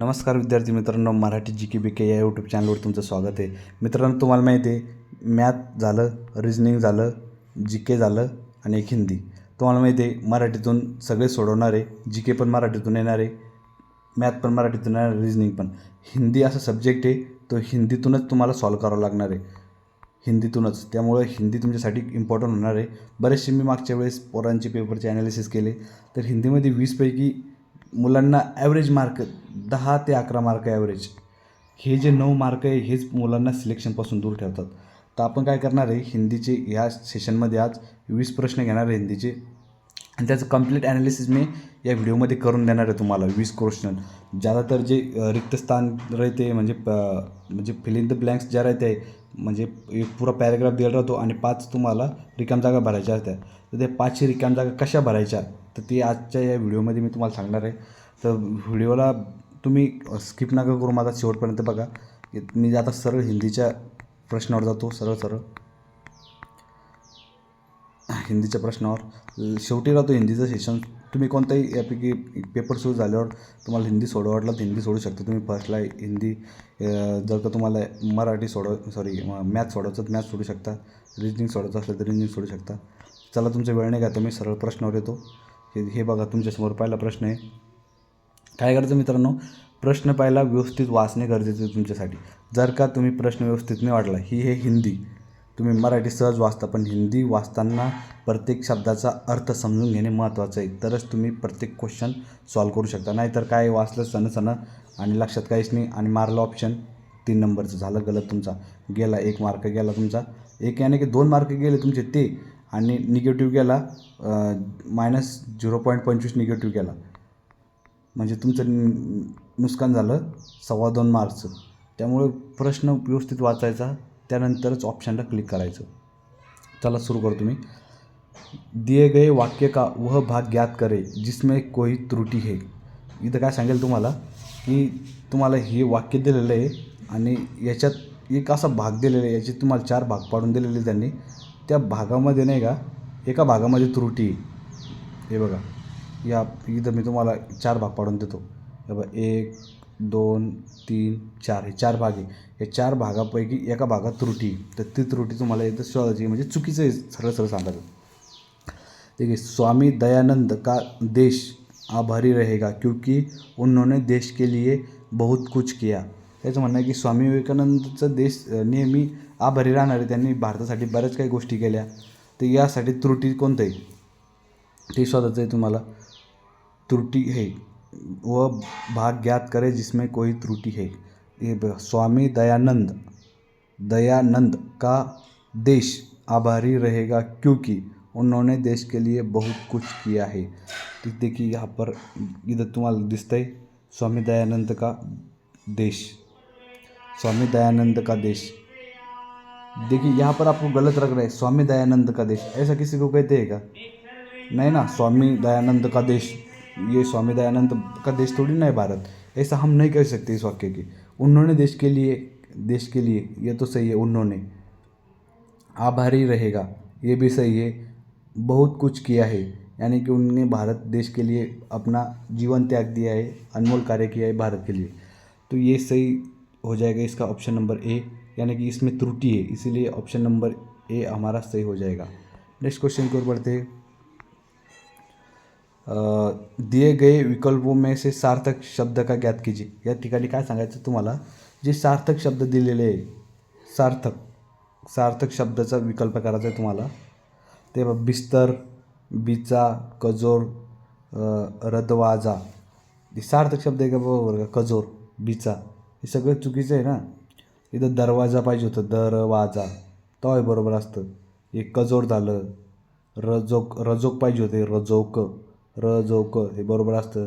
नमस्कार विद्यार्थी मित्रांनो मराठी जी के बी के या यूट्यूब चॅनलवर तुमचं स्वागत आहे. मित्रांनो तुम्हाला माहिती आहे मॅथ झालं रिजनिंग झालं जी के झालं आणि एक हिंदी. तुम्हाला माहिती आहे मराठीतून सगळे सोडवणार आहे जी के पण मराठीतून येणार आहे मॅथ पण मराठीतून येणार रिजनिंग पण. हिंदी असा सब्जेक्ट आहे तो हिंदीतूनच तुम्हाला सॉल्व करावा लागणार आहे. हिंदीतूनच. त्यामुळे हिंदी तुमच्यासाठी इम्पॉर्टंट होणार आहे. बरेचसे मी मागच्या वेळेस पोरांचे पेपरचे ॲनालिसिस केले तर हिंदीमध्ये वीसपैकी मुलांना ॲव्हरेज मार्क दहा ते अकरा मार्क ॲव्हरेज हे जे नऊ मार्क आहे हेच मुलांना सिलेक्शनपासून दूर ठेवतात. तर आपण काय करणार आहे हिंदीचे ह्या सेशनमध्ये आज वीस प्रश्न घेणार आहे हिंदीचे. आणि त्याचं कंप्लीट ॲनालिसिस मी या व्हिडिओमध्ये करून देणार आहे तुम्हाला वीस क्वेश्चन ज़्यादातर जे रिक्त स्थान राहते म्हणजे प म्हणजे फिल इन द ब्लँक्स ज्या राहते म्हणजे एक पुरा पॅरेग्राफ दिला राहतो आणि पाच तुम्हाला रिकाम जागा भरायच्या असत्या तर त्या पाचशे रिकाम जागा कशा भरायच्या? तर ते आजच्या या व्हिडिओमध्ये मी तुम्हाला सांगणार आहे. तर व्हिडिओला तुम्ही स्किप नका करू माझा शेवटपर्यंत बघा. मी आता सरळ हिंदीच्या प्रश्नावर जातो सरळ सरळ. हिंदीच्या प्रश्नावर. शेवटी राहतो हिंदीचं सेशन तुम्ही कोणताही यापैकी पेपर सुरू झाल्यावर तुम्हाला हिंदी सोडवा वाटलं तर हिंदी सोडू शकता. तुम्ही फर्स्टला हिंदी जर का तुम्हाला मराठी सोडव सॉरी मॅथ सोडवायचं तर मॅथ सोडू शकता. रिजनिंग सोडवायचं असलं तर रिजनिंग सोडू शकता. चला तुमचा वेळ नाही घाता मी सरळ प्रश्नावर येतो. हे हे बघा तुमच्यासमोर पहिला प्रश्न आहे. काय करायचं मित्रांनो? प्रश्न पाहिला व्यवस्थित वाचणे गरजेचं आहे तुमच्यासाठी. जर का तुम्ही प्रश्न व्यवस्थित नाही वाटला ही हे हिंदी. तुम्ही मराठी सहज वाचता पण हिंदी वाचताना प्रत्येक शब्दाचा अर्थ समजून घेणे महत्त्वाचं आहे. तरच तुम्ही प्रत्येक क्वेश्चन सॉल्व करू शकता. नाहीतर काय वाचलं सण सण आणि लक्षात काहीच नाही आणि मारलं ऑप्शन तीन नंबरचं. झालं गलत तुमचा. गेला एक मार्क गेला तुमचा. एक याने की दोन मार्क गेले तुमचे ते. आणि निगेटिव्ह गेला मायनस झिरो पॉईंट पंचवीस निगेटिव्ह गेला. म्हणजे तुमचं नुकसान झालं सव्वा दोन मार्कचं त्यामुळे प्रश्न व्यवस्थित वाचायचा त्यानंतरच ऑप्शनला क्लिक करायचं. चला सुरू करतो मी दिए गए वाक्य का वह भाग ज्ञात करे जिसमें कोई त्रुटी है. इथं काय सांगेल तुम्हाला की तुम्हाला हे वाक्य दिलेलं आहे आणि याच्यात एक असा भाग दिलेला आहे याचे तुम्हाला चार भाग पाडून दिलेले आहे त्यांनी. त्या भागामध्ये नाही का एका भागामध्ये त्रुटी आहे. हे बघा. या इथं मी तुम्हाला चार भाग पाडून देतो. हे बघा एक दोन तीन चार. हे चार भाग आहे. या चार भागापैकी एका भागात त्रुटी तर ती त्रुटी तुम्हाला इथं शोधायची म्हणजे चुकीचं आहे सरळ सरळ सांगायचं. देखील स्वामी दयानंद का देश आभारी रहेगा? क्योंकि उन्होंने देश के लिए बहुत कुछ किया. त्याचं म्हणणं आहे की स्वामी विवेकानंदचं देश नेहमी आभारी राहणार आहे. त्यांनी भारतासाठी बऱ्याच काही गोष्टी केल्या. तर यासाठी त्रुटी कोणतं आहे? ते शोधायचं आहे तुम्हाला. त्रुटी है। वह भाग ज्ञात करे जिसमें कोई त्रुटि है। ये स्वामी दयानंद दयानंद का देश आभारी रहेगा क्योंकि उन्होंने देश के लिए बहुत कुछ किया है। तो देखिए यहाँ पर, इधर तुम्हाला दिसतंय स्वामी दयानंद का देश। स्वामी दयानंद का देश। देखिए यहाँ पर आपको गलत लग रहा है, स्वामी दयानंद का देश। ऐसा किसी को कहते हैं क्या? नहीं ना, स्वामी दयानंद का देश। ये स्वामी दयानंद का देश थोड़ी ना है भारत। ऐसा हम नहीं कह सकते इस वाक्य की। उन्होंने देश के लिए, देश के लिए, ये तो सही है, उन्होंने। आभारी रहेगा, ये भी सही है। बहुत कुछ किया है, यानी कि उनने भारत देश के लिए अपना जीवन त्याग दिया है, अनमोल कार्य किया है भारत के लिए। तो ये सही हो जाएगा इसका ऑप्शन नंबर ए यानी कि इसमें त्रुटि है, इसीलिए ऑप्शन नंबर ए हमारा सही हो जाएगा। नेक्स्ट क्वेश्चन की ओर बढ़ते हैं। दिए गए विकल्पों में से सार्थक शब्द का ज्ञात कीजिए। या ठिकाणी काय सांगायचं तुम्हाला? जे सार्थक शब्द दिलेले आहे सार्थक सार्थक शब्दाचा विकल्प करायचा आहे तुम्हाला. ते बिस्तर बिचा कजोर रदवाजा. हे सार्थक शब्द आहे का बरोबर का? कजोर बिचा. हे सगळं चुकीचं आहे ना? इथं दरवाजा पाहिजे होतं दरवाजा. तो आहे बरोबर असतं. हे कजोर झालं रजोक रजोक पाहिजे होते रजोक. र झोक हे बरोबर असतं.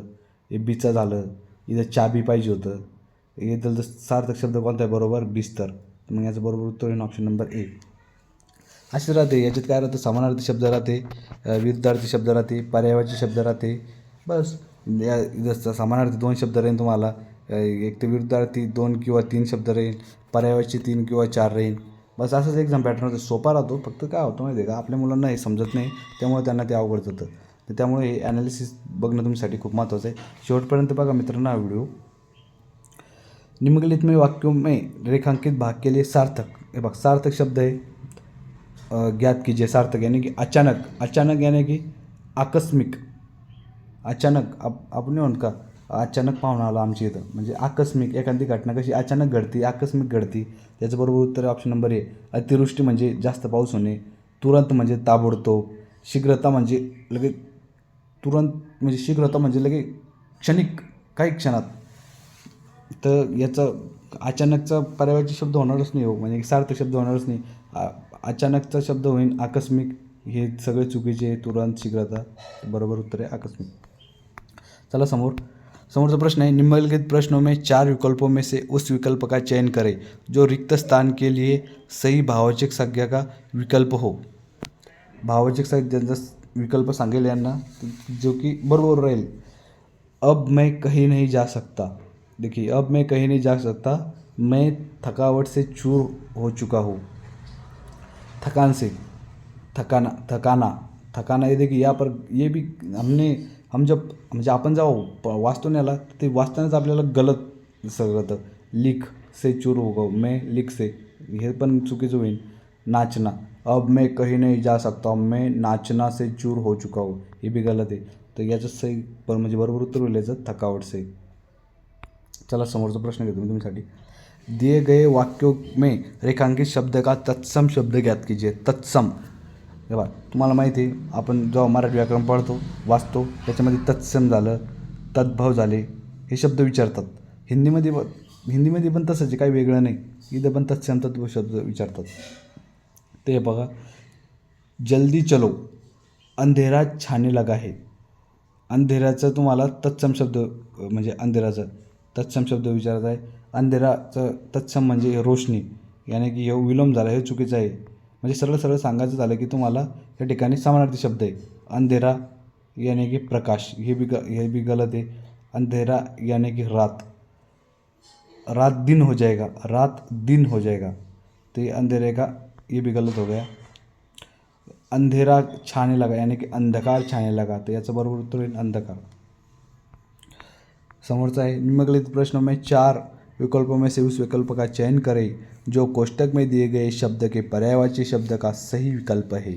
हे बिचा झालं. इथं चाबी पाहिजे होतं. इथं जर सार्थक शब्द कोणता आहे? बरोबर बिस्तर. मग याचं बरोबर उत्तर येईल ऑप्शन नंबर ए असे राहते. याच्यात काय राहतं? समानार्थी शब्द राहते. विरुद्धार्थी शब्द राहते. पर्यायवाची शब्द राहते. बस. या जसं समानार्थी दोन शब्द राहील तुम्हाला. एक तर विरुद्धार्थी दोन किंवा तीन शब्द राहील पर्यायवाची तीन किंवा चार राहील बस असंच एक्झाम पॅटर्न होतं. सोपा राहतो. फक्त काय होतं माहिती आहे का? आपल्या मुलांना हे समजत नाही. त्यामुळे त्यांना ते अवघड जातं. तर त्यामुळे हे ॲनालिसिस बघणं तुमच्यासाठी खूप महत्त्वाचं आहे. शेवटपर्यंत बघा मित्रांनो हा व्हिडिओ निम्नलिखित में वाक्यों में रेखांकित भाग के लिए सार्थक. हे बघ सार्थक शब्द आहे. ज्ञात ज्ञात कीजिए सार्थक यानी की अचानक. अचानक यानी की आकस्मिक. अचानक आप आपण नाही का? अचानक पाहुणा आला आमच्या इथं. म्हणजे आकस्मिक एखादी घटना कशी अचानक घडती आकस्मिक घडती त्याच्याबरोबर उत्तर ऑप्शन नंबर ए. अतिवृष्टी म्हणजे जास्त पाऊस होणे तुरंत म्हणजे ताबडतोब शीघ्रता म्हणजे लगेच तुरंत म्हणजे शीघ्रता म्हणजे लगे क्षणिक काही क्षणात. तर याचं अचानकचा पर्यायाचे शब्द होणारच नाही हो. म्हणजे सार्थक शब्द होणारच नाही. आ- अचानकचा शब्द होईल आकस्मिक हे सगळे चुकीचे तुरंत शीघ्रता. बरोबर उत्तर आहे आकस्मिक. चला समोर. समोरचा प्रश्न है निम्नलिखित प्रश्नों में चार विकल्पों में से उस विकल्प का चयन करें जो रिक्त स्थान के लिए सही भावचिक संज्ञा का विकल्प हो. भावचिक संज्ञा विकल्प सांगेल यांना जो की बरोबर राहील. अब मैं कहीं नहीं जा सकता. देखिए अब मैं कहीं नहीं जा सकता. मैं थकावट से चूर हो चुका हूँ. थकान से. थकाना थकाना थकाना. ये देखिए यहाँ पर ये भी हमने हम जब म्हणजे आपण जेव्हा प- वाचतो ना याला ते वाचतानाच आपल्याला गलत सगळं लिख से चूर हो गो मैं लिख से. हे पण चुकीचं होईल. नाचना. अब मैं कहीं नहीं जा सकता हूँ मैं नाचना से चूर हो चुका हूँ। हे भी गलत आहे तर याचं सही पण म्हणजे बरोबर उत्तर होईल याचं थकावट से चला समोरचा प्रश्न घेतो मी तुमच्यासाठी. दिए गए वाक्यों में रेखांकित शब्द का तत्सम शब्द ज्ञात कीजिए. तत्सम. बघा तुम्हाला माहिती आहे आपण जेव्हा मराठी व्याकरण पढतो वाचतो त्याच्यामध्ये तत्सम झालं तद्भव झाले हे शब्द विचारतात. हिंदीमध्ये हिंदीमध्ये पण तसंच आहे काही वेगळं नाही. इथं पण तत्सम तद्भव शब्द विचारतात. ते बघा. जल्दी चलो. अंधेरा छाने लगा है. अंधेऱ्याचं तुम्हाला तत्सम शब्द म्हणजे अंधेराचं तत्सम शब्द विचारत आहे. अंधेराचं तत्सम म्हणजे रोशनी. याने की हे विलोम झाला हे चुकीचं आहे. म्हणजे सरळ सरळ सांगायचं झालं की तुम्हाला या ठिकाणी समानार्थी शब्द आहे. अंधेरा याने की प्रकाश हे बी ग हे बी गलत आहे. अंधेरा याने की रात. रात दिन हो जाएगा. रात दिन हो जाएगा. ते अंधेरे का ये भी गलत हो गया। अंधेरा छाने लगा, यानी कि अंधकार छाने लगा तो याचं बरोबर उत्तर होईल अंधकार। समोरचा आहे निम्नलिखित प्रश्नों में चार विकल्पों में से उस विकल्प का चयन करें, जो कोष्टक में दिए गए शब्द के पर्यायवाची शब्द का सही विकल्प है।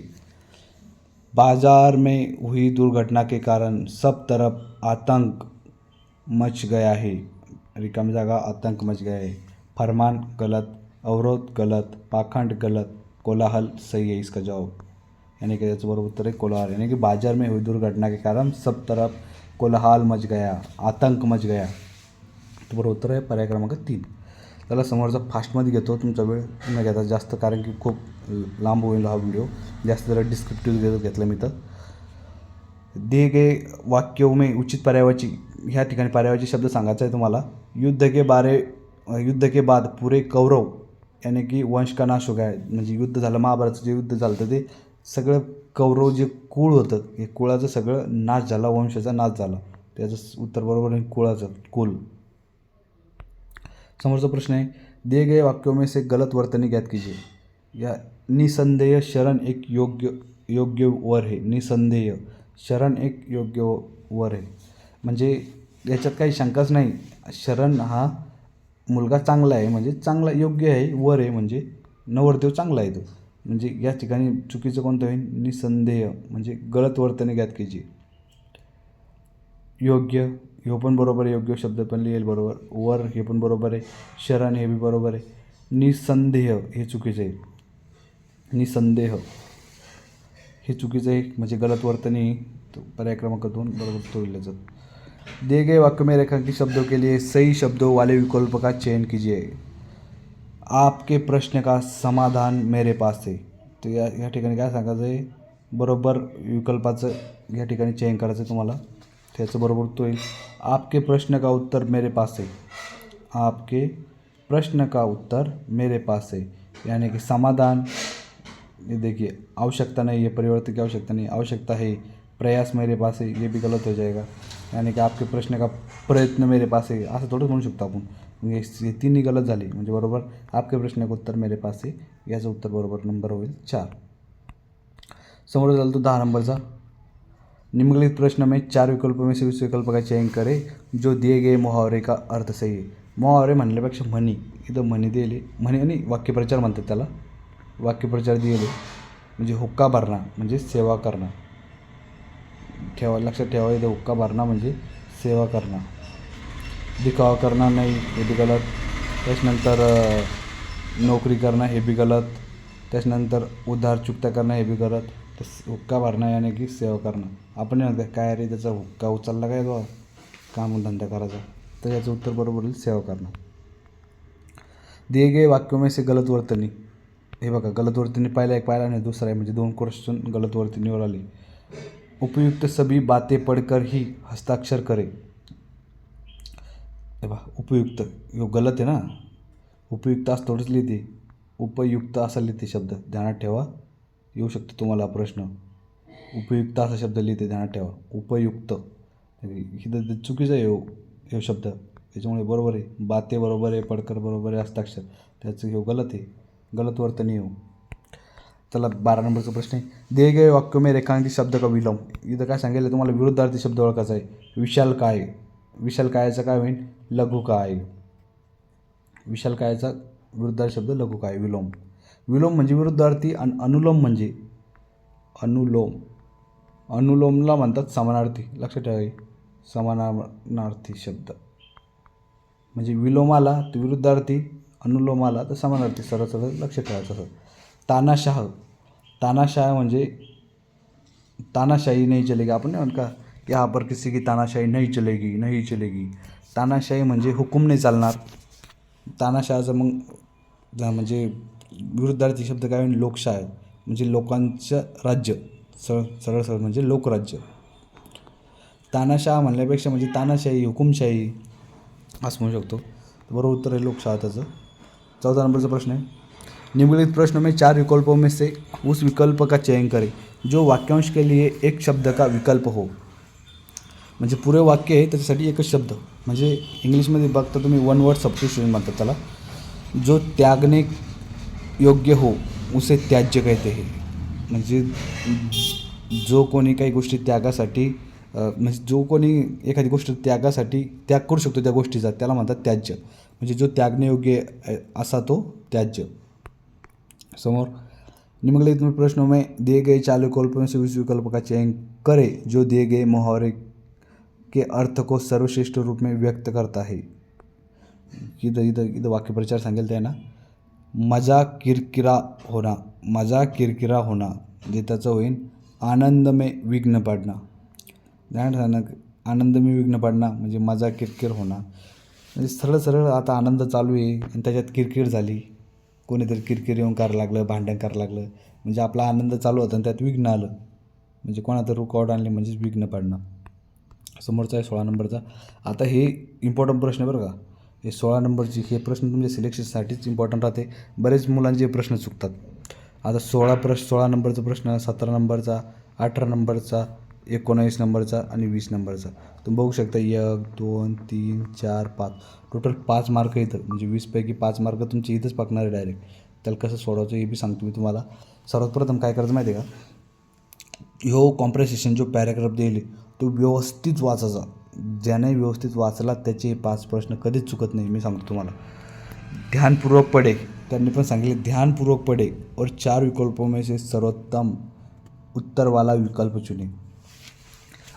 बाज़ार में हुई दुर्घटना के कारण सब तरफ़ आतंक मच गया है। रिकम जागा आतंक मच गया है। फरमान गलत, अवरोध गलत, पाखंड गलत कोलाहल सही है इसका जवाब। यानी कि याचं बरोबर उत्तर आहे कोलाहल। यानी कि बाजार में हुई दुर्घटना के कारण सब तरफ कोलाहल मच गया आतंक मच गया। तो बरोबर उत्तर आहे पर्याय क्रमांक तीन। त्याला समोरचा फास्टमध्ये घेतो तुमचा वेळ न घेता जास्त कारण की खूप लांब होईल हा व्हिडिओ जास्त जरा डिस्क्रिप्टिव्ह घेतला मी तर. दे गे वाक्य में उचित पर्यायवाची ह्या ठिकाणी पर्यायवाची शब्द सांगायचा आहे तुम्हाला. युद्ध के बारे युद्ध के बाद पुरे कौरव याने की वंश आहे. नाश हो गया म्हणजे युद्ध झालं महाभारतचं जे युद्ध झालं होतं ते सगळं कौरव जे कुळ होतं हे कुळाचं सगळं नाश झाला वंशाचा नाश झाला. त्याचं उत्तर बरोबर आहे कुळाचं कुल. समोरचा प्रश्न आहे दिए गए वाक्यों में से गलत वर्तनी ज्ञात कीजिए. या निसंदेह शरण एक योग्य योग्य वर आहे. निसंदेह शरण एक योग्य वर आहे. म्हणजे याच्यात काही शंकाच नाही. शरण हा मुलगा चांगला आहे म्हणजे चांगला योग्य आहे वर आहे म्हणजे नवरदेव चांगला आहे तो. म्हणजे या ठिकाणी चुकीचं कोणतं होईल? निसंदेह म्हणजे गलत वर्तने ज्ञात योग्य हे पण बरोबर आहे योग्य शब्द पण लिहेल बरोबर. वर हे पण बरोबर आहे शरण हे बी बरोबर आहे. निसंदेह हे चुकीचं आहे. निसंदेह हे चुकीचं आहे म्हणजे गलत वर्तनी तो पर्याय क्रमांक दोन बरोबर तो लिहिलं जातं दिए गए वाक्य में रेखांकित शब्दों के लिए सही शब्दों वाले विकल्प का चयन कीजिए। आपके प्रश्न का समाधान मेरे पास है। तर या या ठिकाणी काय बरोबर विकल्पाचं या ठिकाणी चयन करायचं तुम्हाला. त्याचं बरोबर तो आपके प्रश्न का उत्तर मेरे पास है. आपके प्रश्न का उत्तर मेरे पास है. यानी कि समाधान, ये देखिए, आवश्यकता नहीं है, परिवर्तन की आवश्यकता नहीं आवश्यकता है प्रयास मेरे पास है ये भी गलत हो जाएगा। यानी कि आपके प्रश्न का प्रयत्न मेरे पास है असं थोडंच म्हणू शकतो आपण म्हणजे हे तिन्ही गलत झाले म्हणजे बरोबर आपके प्रश्न का उत्तर मेरे पास आहे याचं उत्तर बरोबर नंबर होईल चार। समोर झालं तो दहा नंबरचा निम्नलिखित प्रश्न में चार विकल्पों में से उस विकल्प का चयन करें जो दिए गए मुहावरे का अर्थ सही आहे मुहावरे म्हणल्यापेक्षा म्हणी इथं म्हणी दिले म्हणी आणि वाक्यप्रचार म्हणतात त्याला। वाक्यप्रचार दिले म्हणजे हुक्का भरणा म्हणजे सेवा करणं। ठेवा लक्षात ठेवा इथं हुक्का भरणं म्हणजे सेवा करणं. दिखावा करणं नाही हे बी गलत. त्याच्यानंतर नोकरी करणं हे बी गलत. त्याच्यानंतर उधार चुकता करणं हे बी गलत. तर हुक्का भरणं याने की सेवा करणं. आपण नाही म्हणत काय रे त्याचा हुक्का उचलला काय तो काम धंदा करायचा. तर याचं उत्तर बरोबर येईल सेवा करणं. दिए गए वाक्यों में से गलत वर्तनी. हे बघा गलत वर्तनी पहिला एक पाहिला नाही दुसरा आहे म्हणजे दोन क्वेश्चन गलत वर्तनीवर आली. उपयुक्त सभी बातें पढ़कर ही हस्ताक्षर करे। बा उपयुक्त यो गलत आहे ना? उपयुक्त असं थोडंच लिहिते उपयुक्त असा लिहिते शब्द ध्यानात ठेवा. येऊ शकतो तुम्हाला प्रश्न. उपयुक्त असा शब्द लिहिते ध्यानात ठेवा. उपयुक्त. इथं चुकीचा आहे ह्यो ह्यो शब्द. त्याच्यामुळे बरोबर आहे. बाते बरोबर आहे पडकर बरोबर आहे हस्ताक्षर. त्याचं हे गलत आहे. गलत वर्तनी येऊ चला बारा नंबरचा प्रश्न आहे. दे गए वाक्य में रेखांकित शब्द का विलोम? इथं काय सांगितलं तुम्हाला विरुद्धार्थी शब्द ओळखायचा आहे. विशाल काय? विशाल कायचा काय होईल लघु काय? विशाल कायचा विरुद्धार्थी शब्द लघु काय? विलोम. विलोम म्हणजे विरुद्धार्थी आणि अनुलोम म्हणजे? अनुलोम. अनुलोमला म्हणतात समानार्थी. लक्षात ठेवा समानार्थी शब्द. म्हणजे विलोमाला तर विरुद्धार्थी अनुलोमाला तर समानार्थी. सरळ सरळ लक्ष ठेवायचं असं तानाशाह. तानाशाह म्हणजे तानाशाही नाही चलेगी आपण नाही म्हणत का यहाँ पर किसी की तानाशाही नाही चलेगी नाही चलेगी. तानाशाही म्हणजे हुकूम नाही चालणार. तानाशाहचं मग म्हणजे विरुद्धार्थी शब्द काय होईल लोकशाही. म्हणजे लोकांचं राज्य. सरळ सरळ सरळ म्हणजे लोकराज्य. तानाशाह म्हणल्यापेक्षा म्हणजे तानाशाही हुकुमशाही असं म्हणू शकतो. बरोबर उत्तर आहे लोकशाह त्याचं. चौदा नंबरचा प्रश्न आहे. निम्नलिखित प्रश्न में चार विकल्पों में से उस विकल्प का चयन करें जो वाक्यांश के लिए एक शब्द का विकल्प हो। म्हणजे पुरे वाक्य आहे त्याच्यासाठी एकच शब्द। म्हणजे इंग्लिशमध्ये बघता तुम्ही वन वर्ड सबस्टिट्यूशन म्हणतात त्याला जो त्यागने योग्य हो उसे त्याज्य कहते हे। म्हणजे जो कोणी काही गोष्टी त्यागासाठी म्हणजे जो कोणी एखादी गोष्ट त्यागासाठी त्याग करू शकतो त्या गोष्टीचा त्याला म्हणतात त्याज्य। म्हणजे जो त्यागने योग्य असा तो त्याज्य। समोर. निम्नलिखित में प्रश्नों में दिए गए चालू विकल्प में से उस विकल्प का चयन करें जो दिए गए मुहावरे के अर्थ को सर्वश्रेष्ठ रूप में व्यक्त करता है। इथं इथं इथं वाक्यप्रचार सांगेल ते आहे ना मजा किरकिरा होना मजा किरकिरा होना जे त्याचं होईल आनंदमय विघ्न पडणं. ध्यान आनंदमय आनंद विघ्न पडणं म्हणजे मजा किरकिर होणं. म्हणजे सरळ सरळ आता आनंद चालू आहे आणि त्याच्यात किरकिर झाली. कोणीतरी किरकिर येऊन करायला लागलं भांडण करायला लागलं. म्हणजे आपला आनंद चालू होता आणि त्यात विघ्न आलं. म्हणजे कोणाचं रुकावट आणली म्हणजेच विघ्न पडणं. समोरचा आहे सोळा नंबरचा. आता हे इम्पॉर्टंट प्रश्न आहे बरं का. हे सोळा नंबरची हे प्रश्न तुमच्या सिलेक्शनसाठीच इम्पॉर्टंट राहते. बरेच मुलांचे प्रश्न चुकतात. आता सोळा प्रश्न सोळा नंबरचा प्रश्न सतरा नंबरचा अठरा नंबरचा एकोणावीस नंबरचा आणि वीस नंबरचा. तुम्ही बघू शकता एक दोन तीन चार पाच. टोटल पाच मार्क इथं. म्हणजे वीसपैकी पाच मार्क तुमचे इथंच पाकणार आहे डायरेक्ट त्याला कसं सोडवायचं हे बी सांगतो मी तुम्हाला. सर्वात प्रथम काय करायचं माहिती आहे का? ह्यो कॉम्प्रेसेशन जो पॅराग्राफ देईल तो व्यवस्थित वाचायचा. ज्याने व्यवस्थित वाचला त्याचे पाच प्रश्न कधीच चुकत नाही मी सांगतो तुम्हाला. ध्यानपूर्वक पडे त्यांनी पण सांगितले ध्यानपूर्वक पडे और चार विकल्पों में से सर्वोत्तम उत्तरवाला विकल्प चुने.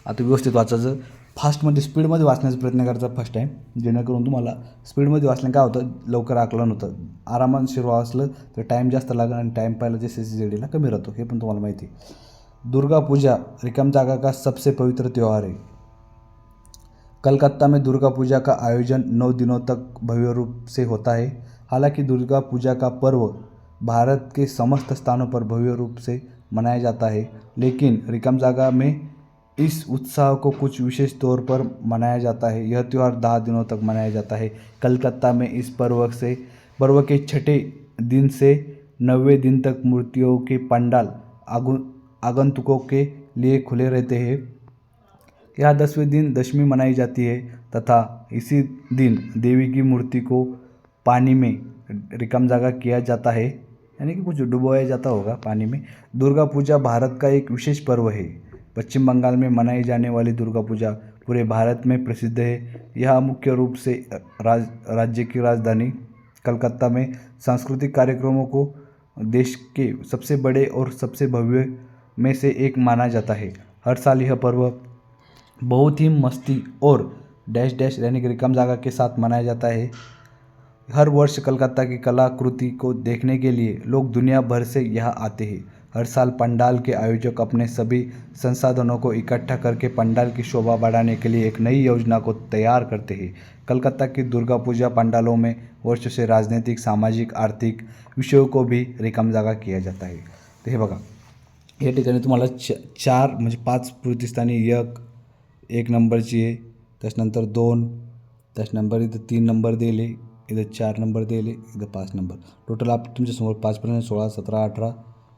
आता व्यवस्थित वाचायचं फास्टमध्ये स्पीडमध्ये वाचण्याचा प्रयत्न करायचा फर्स्ट टाईम जेणेकरून तुम्हाला स्पीडमध्ये वाचलं काय होतं? लवकर आकलन होतं. आरामात शिर वाचलं तर टाईम जास्त लागेल आणि टाईम पाहिलं जे सी सी डीला कमी राहतो. हे पण तुम्हाला माहिती आहे. दुर्गा पूजा रिकम जागा का सबसे पवित्र त्यौहार है कलकत्ता में दुर्गा पूजा का आयोजन नौ दिनों तक भव्य रूप से होता है। हालांकि दुर्गा पूजा का पर्व भारत के समस्त स्थानों पर भव्य रूप से मनाया जाता है। लेकिन रिकम जागा में इस उत्साह को कुछ विशेष तौर पर मनाया जाता है। यह त्यौहार दस दिनों तक मनाया जाता है। कलकत्ता में इस पर्व से, पर्व के छठे दिन से नवे दिन तक मूर्तियों के पंडाल आगु, आगंतुकों के लिए खुले रहते हैं। यह दसवें दिन दशमी मनाई जाती है तथा इसी दिन देवी की मूर्ति को पानी में रिकम जागा किया जाता है। यानी कि कुछ डुबोया जाता होगा पानी में। दुर्गा पूजा भारत का एक विशेष पर्व है। पश्चिम बंगाल में मनाई जाने वाली दुर्गा पूजा पूरे भारत में प्रसिद्ध है। यह मुख्य रूप से राज, राज्य की राजधानी कलकत्ता में सांस्कृतिक कार्यक्रमों को देश के सबसे बड़े और सबसे भव्य में से एक माना जाता है। हर साल यह पर्व बहुत ही मस्ती और डैश डैश यानी कि रिकम जागा के साथ मनाया जाता है। हर वर्ष कलकत्ता की कलाकृति को देखने के लिए लोग दुनिया भर से यहाँ आते हैं। हर साल पंडाल के आयोजक अपने सभी संसाधनों को इकट्ठा करके पंडाल की शोभा बढ़ाने के लिए एक नई योजना को तैयार करते हैं। कलकत्ता की दुर्गा पूजा पंडालों में वर्षों से राजनीतिक, सामाजिक, आर्थिक विषयों को भी रिकाम जागा किया जाता है। तर हे बघा, या ठिकाणी तुम्हाला च, चार म्हणजे पाच प्रतिस्थानी एक एक नंबरची आहे त्याच्यानंतर दोन त्याच्यानंतर इथं तीन नंबर दिले, इथं चार नंबर दिले, इथं पाच नंबर. टोटल आप तुमच्यासमोर पाचपर्यंत सोळा, सतरा, अठरा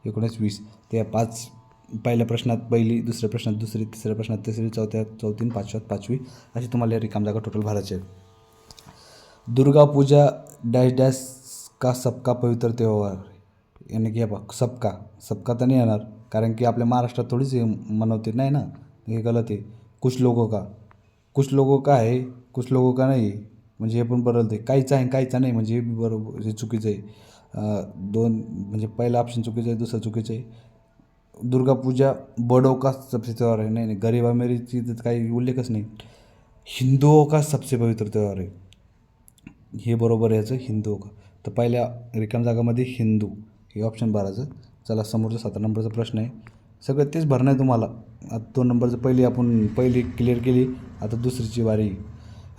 एकोणीस वीस त्या पाच पहिल्या प्रश्नात पहिली दुसऱ्या प्रश्नात दुसरी तिसऱ्या प्रश्नात तिसरी चौथ्या चौथी पाचव्यात पाचवी अशी तुम्हाला रिकाम जागा टोटल भरायची आहे दुर्गा पूजा डॅश डॅश का सबका पवित्र त्योहार? याने की बघ सबका. सबका तर नाही येणार कारण की आपल्या महाराष्ट्रात थोडीच हे मनवते नाही ना? हे गलत आहे. कुछ लोगों का? कुछ लोगों का आहे कुछ लोगों का नाही? म्हणजे हे पण बदलते. काहीचं आहे काहीचं नाही म्हणजे हे बी बरोबर हे चुकीचं आहे. दोन म्हणजे पहिला ऑप्शन चुकीचं आहे दुसरं चुकीचं आहे. दुर्गापूजा बडो का सबसे त्योहार आहे. नाही नाही गरीब अमीरीची तर काही उल्लेखच नाही. हिंदुओं का सबसे पवित्र त्योहार आहे. हे बरोबर याचं हिंदू का तर पहिल्या रिकाम जागामध्ये हिंदू हे ऑप्शन भरायचं. चला समोरचा सात नंबरचा प्रश्न आहे. सगळं तेच भरणं आहे तुम्हाला. आता दोन नंबरचं पहिली आपण पहिली क्लिअर केली. आता दुसरीची बारी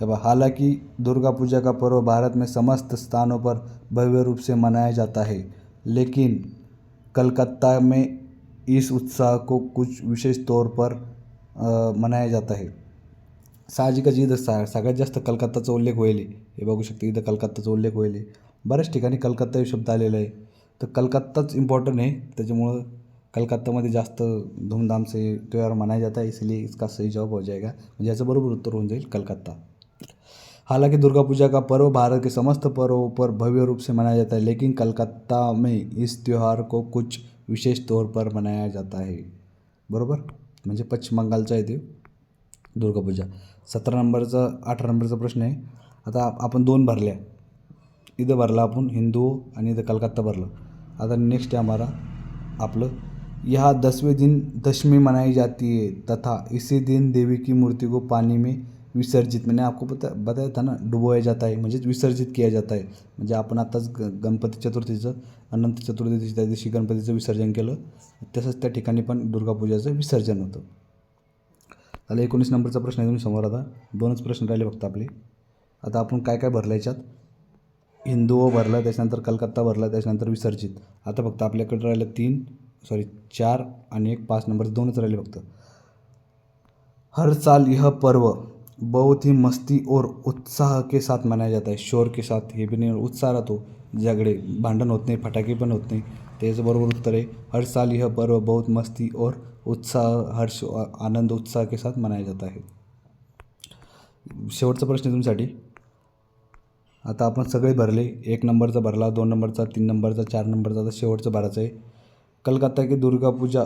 हालांकि दुर्गा पूजा का पर्व भारत में समस्त स्थानों पर भव्य रूप से मनाया जाता है लेकिन कलकत्ता में इस उत्साह को कुछ विशेष तौर पर मनाया जाता है। साहजिकच इथं सा सगळ्यात जास्त कलकत्ताचा उल्लेख होईल हे. बघू शकते इथं कलकत्ताचा उल्लेख होईल बऱ्याच ठिकाणी कलकत्ता हे शब्द आलेला आहे. तर कलकत्ताच इम्पॉर्टंट आहे. त्याच्यामुळं कलकत्तामध्ये जास्त धूमधाम से त्योहार मनाया जाता है इसलिए इसका सही जवाब हो जाएगा. म्हणजे याचं बरोबर उत्तर होऊन जाईल कलकत्ता. हालांकि दुर्गा पूजा का पर्व भारत के समस्त पर्वों पर भव्य रूप से मनाया जाता है लेकिन कलकत्ता में इस त्यौहार को कुछ विशेष तौर पर मनाया जाता है। बरोबर? म्हणजे पश्चिम बंगालचा आहे ते दुर्गा पूजा. सतरा नंबरचा अठरा नंबरचा प्रश्न आहे. आता आप- आपण दोन भरल्या. इथं भरला आपण हिंदू आणि इथं कलकत्ता भरलं. आता नेक्स्ट आहे हमारा आपलं. यहाँ दसवें दिन दशमी मनाई जाती है तथा इसी दिन देवी की मूर्ति को पानी में विसर्जित मैंने आपको बता बताया था ना डुबोया जाता है म्हणजेच विसर्जित किया जाता है. म्हणजे आपण आताच ग गणपती चतुर्थीचं अनंत चतुर्थीच्या त्या दिवशी गणपतीचं विसर्जन केलं तसंच त्या ठिकाणी पण दुर्गापूजाचं विसर्जन होतं. आता एकोणीस नंबरचा प्रश्न आहे तुम्ही समोर आता दोनच प्रश्न राहिले फक्त आपले. आता आपण काय काय भरलं याच्यात? हिंदू भरला त्याच्यानंतर कलकत्ता भरला त्याच्यानंतर विसर्जित. आता फक्त आपल्याकडे राहिलं तीन सॉरी चार आणि एक पाच नंबर दोनच राहिले फक्त. हर साल यह पर्व बहुत ही मस्ती और उत्साह के साथ मनाया जाता है। शोर के साथ हे भी नहीं उत्साह राहतो ज्याकडे भांडण होत नाही फटाके पण होत नाही त्याचं बरोबर उत्तर आहे हर साल यह पर्व बहुत मस्ती और उत्साह हर्ष आनंद उत्साह के साथ मनाया जाता है। शेवटचा प्रश्न आहे तुमच्यासाठी. आता आपण सगळे भरले. एक नंबरचा भरला दोन नंबरचा तीन नंबरचा चार नंबरचा. आता शेवटचं भरायचं आहे. कलकत्ता की दुर्गा पूजा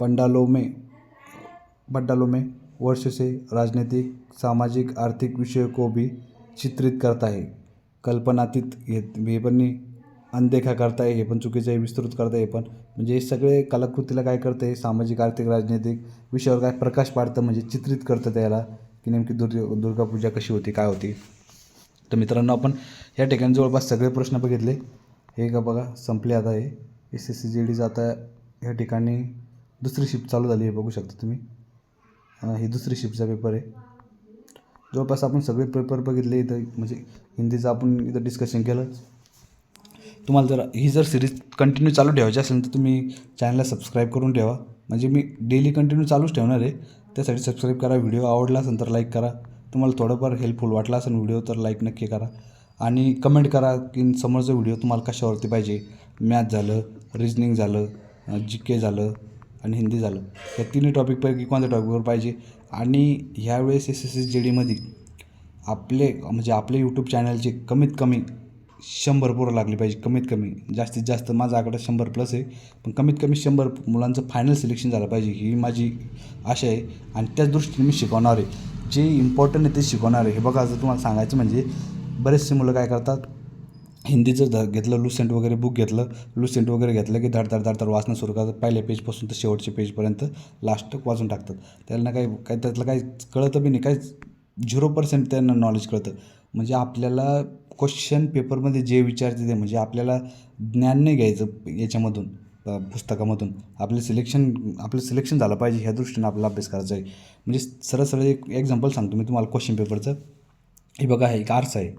पंडालोमे. में में वर्ष से राजनीतिक सामाजिक आर्थिक विषय को भी चित्रित करता है। कल्पनातीत हे हे पण नाही अनदेखा करताय हे पण चुकीचं आहे विस्तृत करताय हे पण. म्हणजे हे सगळे कलाकृतीला काय करतं आहे सामाजिक आर्थिक राजनैतिक विषयावर काय प्रकाश पाडतं म्हणजे चित्रित करतं त्याला की नेमकी दुर्गा दुर्गापूजा कशी होती काय होती. तर मित्रांनो आपण या ठिकाणी जवळपास सगळे प्रश्न बघितले. हे का बघा संपले आता हे. एस एस सी जी डीचं आता या ठिकाणी दुसरी शिफ्ट चालू झाली हे बघू शकता तुम्ही. ही दुसरी शिफ्टचा पेपर आहे. जवळपास आपण सगळे पेपर बघितले इथं म्हणजे हिंदीचं आपण इथं डिस्कशन केलं. तुम्हाला जर ही जर सिरीज कंटिन्यू चालू ठेवायची असेल तर तुम्ही चॅनलला सबस्क्राईब करून ठेवा. म्हणजे मी डेली कंटिन्यू चालूच ठेवणार आहे. त्यासाठी सबस्क्राईब करा व्हिडिओ आवडला असेल तर लाईक करा. तुम्हाला थोडंफार हेल्पफुल वाटला असेल व्हिडिओ तर लाईक नक्की करा. आणि कमेंट करा की समोरचा व्हिडिओ तुम्हाला कशावरती पाहिजे. मॅथ झालं रिजनिंग झालं जी के झालं आणि हिंदी झालं. या तिन्ही टॉपिकपैकी कोणत्या टॉपिकवर पाहिजे? आणि ह्यावेळेस एस एस एस जी डीमध्ये आपले म्हणजे आपले यूट्यूब चॅनलचे कमीत कमी शंभर पोरं लागली पाहिजे कमीत कमी. जास्तीत जास्त माझा आकडा शंभर प्लस आहे. पण कमीत कमी शंभर मुलांचं फायनल सिलेक्शन झालं पाहिजे ही माझी आशा आहे. आणि त्याच दृष्टीने मी शिकवणार आहे. जे इम्पॉर्टंट आहे ते शिकवणार आहे. हे बघा जर तुम्हाला सांगायचं म्हणजे बरेचसे मुलं काय करतात? हिंदीचं ध घेतलं लुसेंट वगैरे बुक घेतलं लुसेंट वगैरे घेतलं की धड धड धड धड वाचणं सुरू करतात. पहिल्या पेजपासून तर शेवटच्या पेजपर्यंत लास्ट वाचून टाकतात. त्यांना काही काही त्यातलं काही कळतं बी नाही. काही झिरो पर्सेंट त्यांना नॉलेज कळतं. म्हणजे आपल्याला क्वेश्चन पेपरमध्ये जे विचारते ते म्हणजे आपल्याला ज्ञान नाही घ्यायचं याच्यामधून पुस्तकामधून. आपलं सिलेक्शन आपलं सिलेक्शन झालं पाहिजे ह्या दृष्टीनं आपला अभ्यास करायचा आहे. म्हणजे सरळ सरळ एक एक्झाम्पल सांगतो मी तुम्हाला क्वेश्चन पेपरचं हे बघा हे एक आर्ट्स आहे.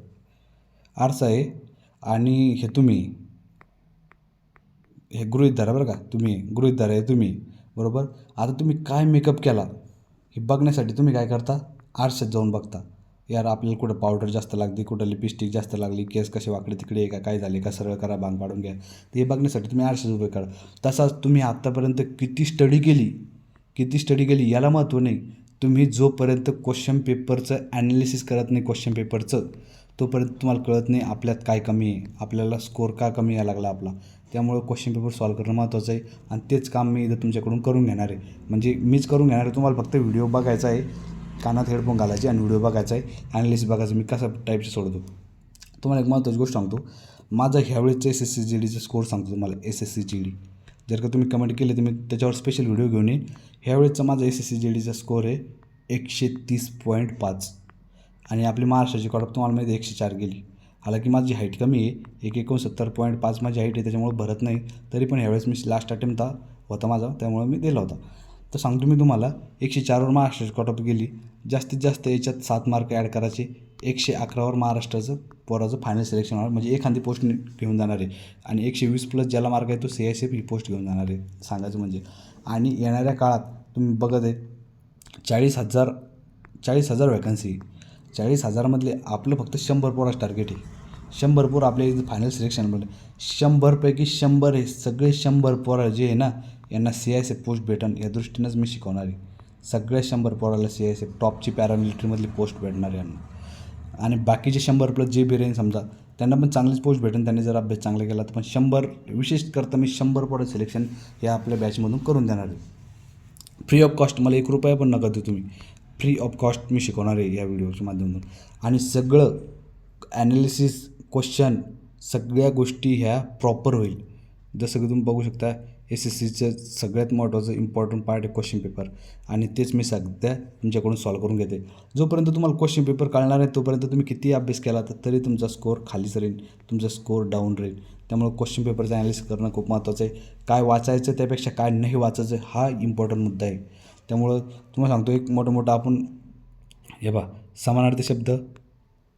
आर्ट्स आहे आणि हे तुम्ही. हे गृहीत धरा बरं का तुम्ही गृहीत धरा हे तुम्ही बरोबर? आता तुम्ही काय मेकअप केला हे बघण्यासाठी तुम्ही काय करता? आरशात जाऊन बघता. यार आपल्याला कुठं पावडर जास्त लागते कुठं लिपस्टिक जास्त लागली केस कसे वाकडे तिकडे का काय झाले का सरळ करा बांग पाडून घ्या. ते बघण्यासाठी तुम्ही आरशात उभे करा. तसाच तुम्ही आत्तापर्यंत किती स्टडी केली किती स्टडी केली याला महत्त्व नाही. तुम्ही जोपर्यंत क्वेश्चन पेपरचं ॲनालिसिस करत नाही क्वेश्चन पेपरचं तोपर्यंत तुम्हाला कळत नाही आपल्यात काय कमी आहे आपल्याला स्कोर का कमी यायला लागला आपला. त्यामुळं क्वेश्चन पेपर सॉल्व करणं महत्त्वाचं आहे आणि तेच काम मी इथं तुमच्याकडून करून घेणार आहे. म्हणजे मीच करून घेणार आहे तुम्हाला फक्त व्हिडिओ बघायचा आहे कानात हेडफोन घालायचे आणि व्हिडिओ बघायचा आहे ॲनालिसिस बघायचं मी कसा टाईपचं सोडतो. तुम्हाला एक महत्त्वाची गोष्ट सांगतो माझा ह्यावेळेचं एस एस सी जी डीचा स्कोर सांगतो तुम्हाला S S C G D जर का तुम्ही कमेंट केले तर मी त्याच्यावर स्पेशल व्हिडिओ घेऊन येईन. ह्यावेळेचा माझा एस एस सी जी डीचा स्कोअर आहे एकशे तीस पॉईंट पाच. आणि आपली महाराष्ट्राची कॉटअप तुम्हाला माहिती एकशे चार गेली. हालाकी माझी हाईट कमी आहे एक एकोणसत्तर पॉईंट पाच माझी हाईट आहे त्याच्यामुळे भरत नाही. तरी पण ह्यावेळेस मी लास्ट अटेम्प्ट होता माझा त्यामुळे मी दिला होता. तर सांगतो मी तुम्हाला एकशे चारवर महाराष्ट्राची कॉटअप गेली. जास्तीत जास्त याच्यात सात मार्क ॲड करायचे. एकशे अकरावर महाराष्ट्राचं पोराचं फायनल सिलेक्शन होणार म्हणजे एखादी पोस्ट घेऊन जाणार आहे. आणि एकशे वीस प्लस ज्याला मार्क आहे तो सी एस एफ ही पोस्ट घेऊन जाणार आहे सांगायचं म्हणजे. आणि येणाऱ्या काळात तुम्ही बघत आहे चाळीस हजार चाळीस हजार वॅकन्सी चाळीस हजारमधले आपलं फक्त शंभर पोराचं टार्गेट आहे. शंभर पोर आपल्या इथे फायनल सिलेक्शनमध्ये शंभरपैकी शंभर हे सगळे शंभर पोरं जे आहे ना यांना C I S F post भेटन. या दृष्टीनंच मी शिकवणार आहे. सगळ्या शंभर पोराला सी आय एस एफ टॉपची पॅरामिलिटरीमधली पोस्ट भेटणार यांना. आणि बाकीचे शंभर प्लस जे बी समजा त्यांना पण चांगलीच पोस्ट भेटेल त्यांनी जर अभ्यास चांगला केला तर पण शंभर विशेष करता मी शंभर पोरं सिलेक्शन या आपल्या बॅचमधून करून देणार आहे. फ्री ऑफ कॉस्ट मला एक रुपया पण नका देऊ तुम्ही. फ्री ऑफ कॉस्ट मी शिकवणार आहे या व्हिडिओच्या माध्यमातून. आणि सगळं ॲनालिसिस क्वेश्चन सगळ्या गोष्टी ह्या प्रॉपर होईल. जसं की तुम्ही बघू शकता एस एस सीचं सगळ्यात महत्त्वाचं इम्पॉर्टंट पार्ट आहे क्वेश्चन पेपर आणि तेच मी सध्या तुमच्याकडून सॉल्व करून घेते. जोपर्यंत तुम्हाला क्वेश्चन पेपर कळणार आहे तोपर्यंत तुम्ही किती अभ्यास केला तर तरी तुमचा स्कोअर खालीच राहील. तुमचा स्कोअर डाऊन राहील. त्यामुळे क्वेश्चन पेपरचं ॲनालिसिस करणं खूप महत्त्वाचं आहे. काय वाचायचं त्यापेक्षा काय नाही वाचायचं हा इम्पॉर्टंट मुद्दा आहे. त्यामुळं तुम्हाला सांगतो एक मोठं मोठं आपण हे बा समानार्थी शब्द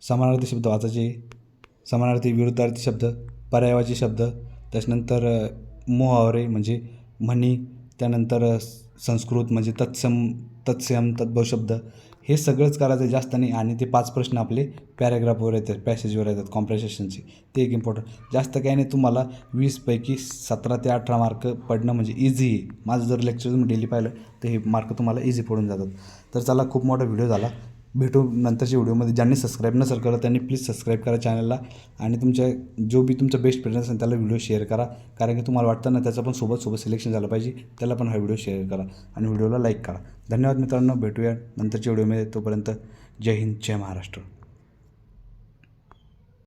समानार्थी शब्द वाचायचे समानार्थी विरुद्धार्थी शब्द पर्यायवाची शब्द त्याच्यानंतर मुहावरे म्हणजे म्हणी त्यानंतर संस्कृत म्हणजे तत्सम तत्सम तद्भव शब्द हे सगळंच करायचं आहे, जास्त नाही. आणि ते पाच प्रश्न आपले पॅरेग्राफवर येतात पॅसेजवर येतात कॉम्प्रेसेशनचे ते एक इम्पॉर्टंट जास्त काही नाही तुम्हाला वीसपैकी सतरा ते अठरा मार्क पडणं म्हणजे इझी आहे. माझं जर लेक्चर तुम्ही डेली पाहिलं तर हे मार्क तुम्हाला इझी पडून जातात. तर चला खूप मोठा व्हिडिओ झाला. भेटू नंतरच्या व्हिडिओमध्ये. ज्यांनी सबस्क्राईब नसेल करत त्यांनी प्लीज सबस्क्राईब करा चॅनलला आणि तुमच्या जो बी तुमचा बेस्ट फ्रेंड असेल त्याला व्हिडिओ शेअर करा. कारण की तुम्हाला वाटतं ना त्याचं पण सोबत सोबत सिलेक्शन झालं पाहिजे. त्याला पण हा व्हिडिओ शेअर करा. आणि व्हिडिओला लाईक करा. धन्यवाद मित्रांनो. भेटूया नंतरच्या व्हिडिओमध्ये. तोपर्यंत जय हिंद जय महाराष्ट्र.